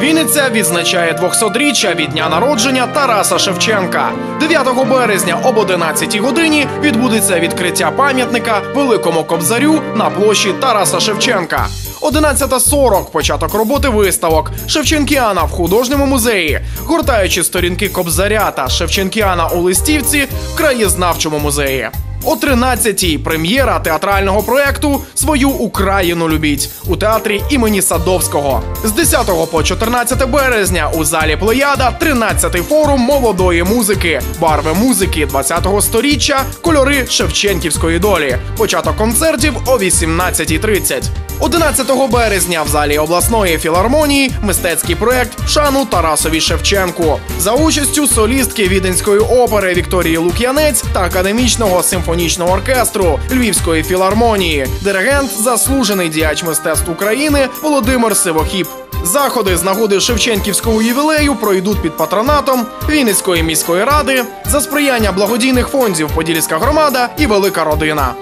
Вінниця відзначає 200-річчя від дня народження Тараса Шевченка. 9 березня об 11 годині відбудеться відкриття пам'ятника Великому Кобзарю на площі Тараса Шевченка. 11.40 – початок роботи виставок Шевченкіана в художньому музеї, гортаючи сторінки Кобзаря та Шевченкіана у листівці в краєзнавчому музеї. О 13-й прем'єра театрального проекту Свою Україну любіть у театрі імені Садовського. З 10 по 14 березня у залі Плеяда 13-й форум молодої музики, барви музики 20-го сторіччя, кольори Шевченківської долі. Початок концертів о 18.30. 11 березня в залі обласної філармонії мистецький проект шану Тарасові Шевченку за участю солістки віденської опери Вікторії Лук'янець та академічного симфонічного оркестру Львівської філармонії, диригент, заслужений діяч мистецтв України Володимир Сивохіп. Заходи з нагоди Шевченківського ювілею пройдуть під патронатом Вінницької міської ради за сприяння благодійних фондів Подільська громада і Велика Родина.